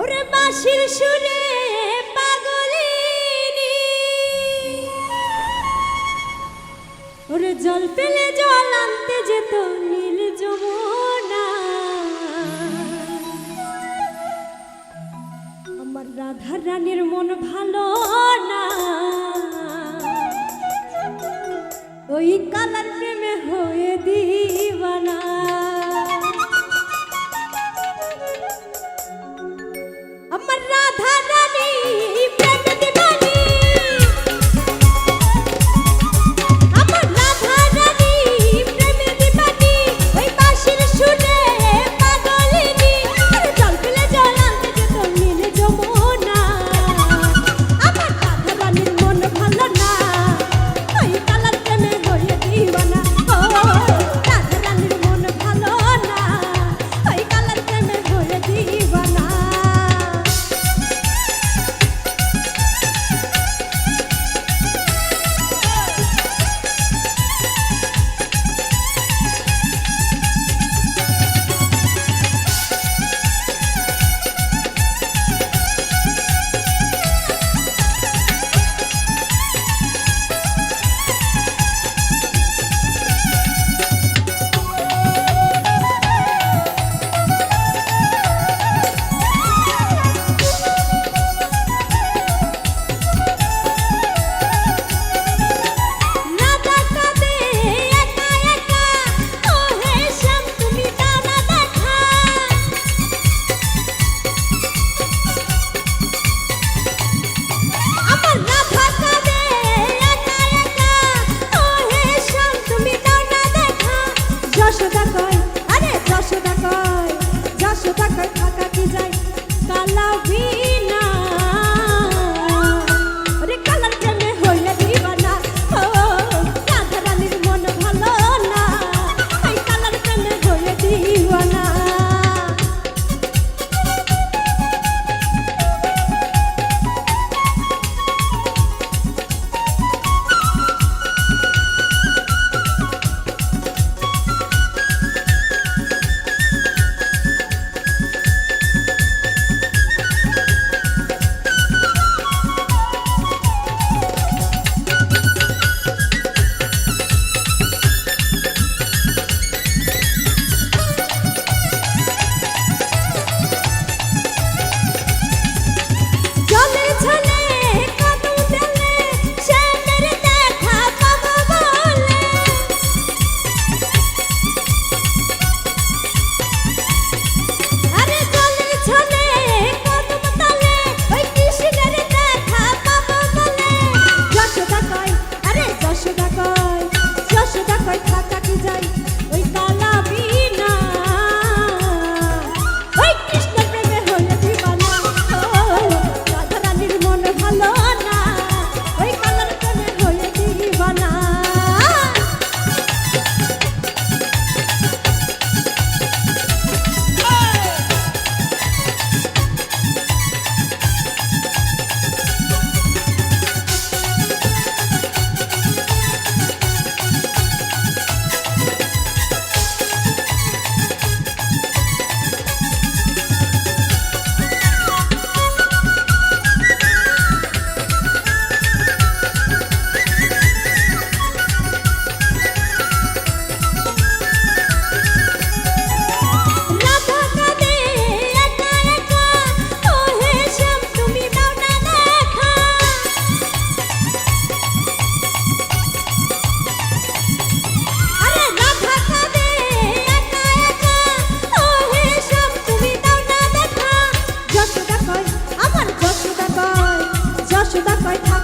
ওরে বাঁশির সুরে পাগলিনি। ওরে জল পেলে জল আনতে যেত নীল যমুনা। আমার রাধা মন ভালো না। ওই কাল যশোদা কয় যশোদা কয় থাকা কি যায়? কালা বি 要得开他。